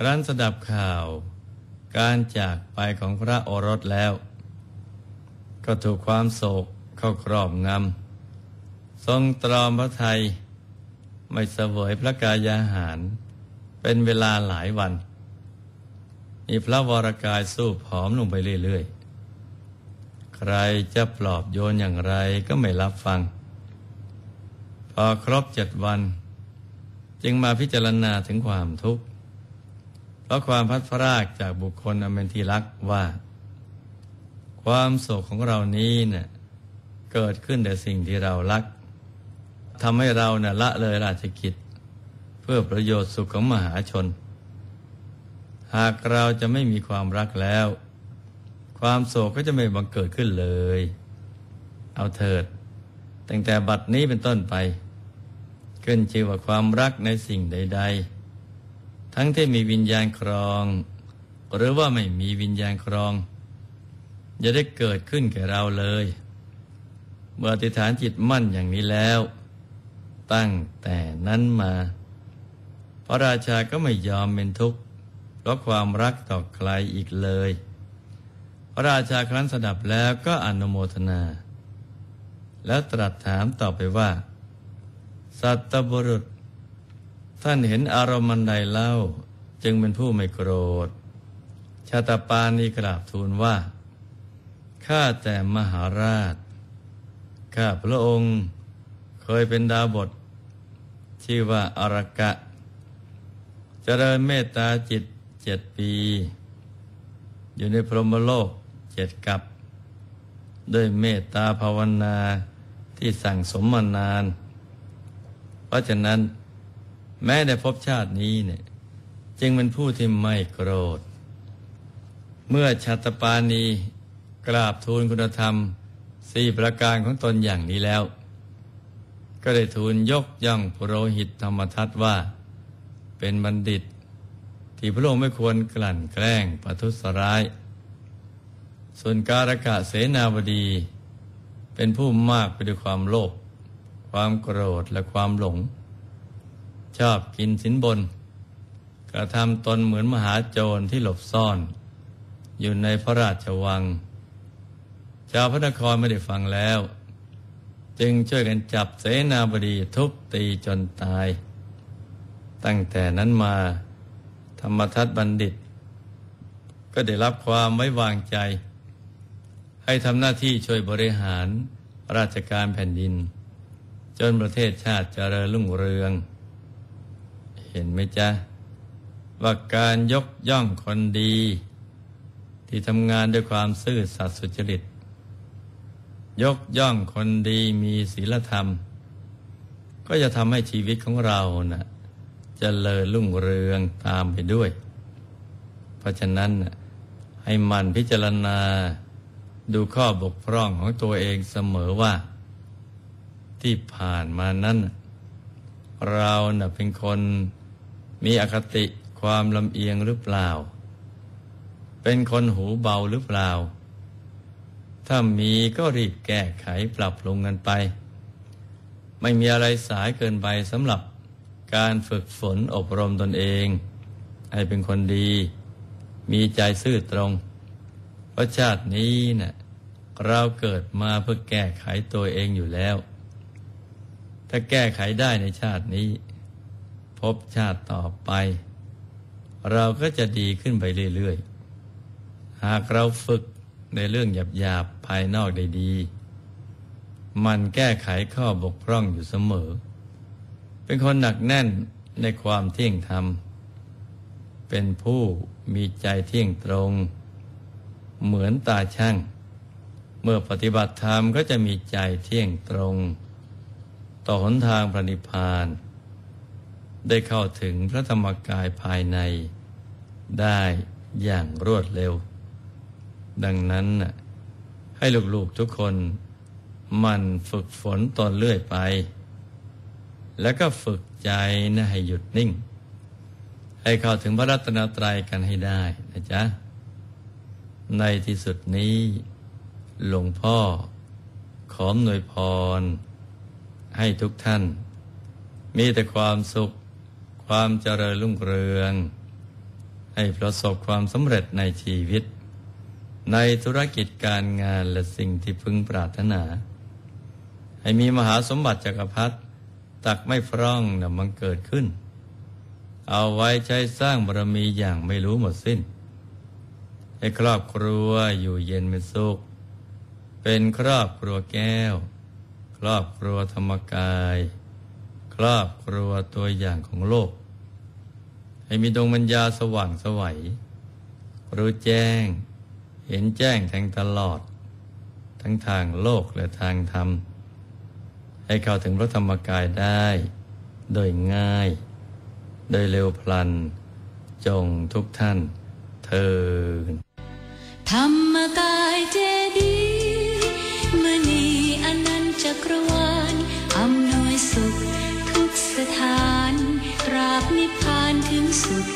ครั้นสดับข่าว การจากไปของพระโอรสแล้ว ก็ถูกความโศกเข้าครอบงำ ทรงตรอมพระไทย ไม่เสวยพระกายาหาร เป็นเวลาหลายวันมีพระวรากายสู้ผอมลงไปเรื่อยๆ ใครจะปลอบโยนอย่างไรก็ไม่รับฟัง พอครบเจ็ดวัน จึงมาพิจารณาถึงความทุกข์ เพราะความพัดพรากจากบุคคลอันเป็นที่รักว่า ความโศกของเรานี้เนะ่ยเกิดขึ้นแต่สิ่งที่เรารักทำให้เราเนะ่ยละเลยราชกิจ เพื่อประโยชน์สุขของมหาชน หากเราจะไม่มีความรักแล้ว ความโศกก็จะไม่บังเกิดขึ้นเลย เอาเถิดตั้งแต่บัดนี้เป็นต้นไป ขึ้นชื่อว่าความรักในสิ่งใด ๆ ทั้งที่มีวิญญาณครอง หรือว่าไม่มีวิญญาณครองจะได้เกิดขึ้นแก่เราเลย เมื่อติฐานจิตมั่นอย่างนี้แล้ว ตั้งแต่นั้นมา พระราชาก็ไม่ยอมเป็นทุกข์เพราะความรักต่อใครอีกเลย พระราชาครั้นสดับแล้วก็อนุโมทนา แล้วตรัสถามต่อไปว่า สัตบุรุษ ท่านเห็นอารมณ์ใดเล่า จึงเป็นผู้ไม่โกรธ ชาตาปานีกราบทูลว่า ข้าแต่มหาราช ข้าพระองค์เคยเป็นดาวบท ชื่อว่าอารกะ เจริญเมตตาจิตเจ็ดปี อยู่ในพรหมโลกเจ็ดกับ ด้วยเมตตาภาวนาที่สั่งสมมานาน เพราะฉะนั้น แม้ในภพชาตินี้เนี่ยจึงเป็นผู้ที่ไม่โกรธ เมื่อชาตปานีกราบทูลคุณธรรมสี่ประการของตนอย่างนี้แล้ว ก็ได้ทูลยกย่องพโรหิตธรรมทัตว่า เป็นบัณฑิต ที่พระองค์ไม่ควรกลั่นแกล้งประทุษร้าย ส่วนการกะเสนาบดี เป็นผู้มากไปด้วยความโลภความโกรธและความหลง ชอบกินสินบน กระทำตนเหมือนมหาโจรที่หลบซ่อน อยู่ในพระราชวังชาวพระนครไม่ได้ฟังแล้ว จึงช่วยกันจับเสนาบดีทุบตีจนตาย ตั้งแต่นั้นมา ธรรมทัตบัณฑิต ก็ได้รับความไว้วางใจ ให้ทำหน้าที่ช่วยบริหารราชการแผ่นดิน จนประเทศชาติเจริญรุ่งเรือง ห็นไหมจ๊ะ ว่าการยกย่องคนดี ที่ทำงานด้วยความซื่อสัตย์สุจริต ยกย่องคนดีมีศีลธรรม ก็จะทำให้ชีวิตของเรานะ่ะจเจริญรุ่งเรืองตามไปด้วย เพราะฉะนั้นให้มันพิจารณาดูข้อบกพร่องของตัวเองเสมอว่า ที่ผ่านมานั้น เราเน่ะเป็นคน มีอคติความลำเอียงหรือเปล่า เป็นคนหูเบาหรือเปล่า ถ้ามีก็รีบแก้ไขปรับปรุงกันไป ไม่มีอะไรสายเกินไปสำหรับการฝึกฝนอบรมตนเอง ให้เป็นคนดี มีใจซื่อตรงเพราะชาตินี้นะ่ะเราเกิดมาเพื่อแก้ไขตัวเองอยู่แล้ว ถ้าแก้ไขได้ในชาตินี้ พบชาติต่อไป เราก็จะดีขึ้นไปเรื่อยๆ หากเราฝึกในเรื่องหยาบๆภายนอกได้ดี มันแก้ไขข้อบกพร่องอยู่เสมอ เป็นคนหนักแน่นในความเที่ยงธรรม เป็นผู้มีใจเที่ยงตรง เหมือนตาช่าง เมื่อปฏิบัติธรรมก็จะมีใจเที่ยงตรง ต่อหนทางพระนิพพาน ได้เข้าถึงพระธรรมกายภายในได้อย่างรวดเร็ว ดังนั้นให้ลูกๆทุกคนมันฝึกฝนตนเรื่อยไป แล้วก็ฝึกใจนะให้หยุดนิ่ง ให้เข้าถึงพระรัตนตรัยกันให้ได้นะจ๊ะ ในที่สุดนี้ หลวงพ่อ ขอหน่วยพร ให้ทุกท่าน มีแต่ความสุข ความเจริญรุ่งเรือง ให้ประสบความสำเร็จในชีวิต ในธุรกิจการงานและสิ่งที่พึงปรารถนา ให้มีมหาสมบัติจักรพรรดิตักไม่พร่องนำมันเกิดขึ้น เอาไว้ใช้สร้างบารมีอย่างไม่รู้หมดสิ้น ให้ครอบครัวอยู่เย็นเป็นสุข เป็นครอบครัวแก้ว ครอบครัวธรรมกาย ครอบครัวตัวอย่างของโลก ให้มีดวงปัญญาสว่างสวัย รู้แจ้ง เห็นแจ้งแทงตลอด ทั้งทางโลกและทางธรรม ให้เข้าถึงพระธรรมกายได้ โดยง่าย โดยเร็วพลัน จงทุกท่านเทินธรรมกายำ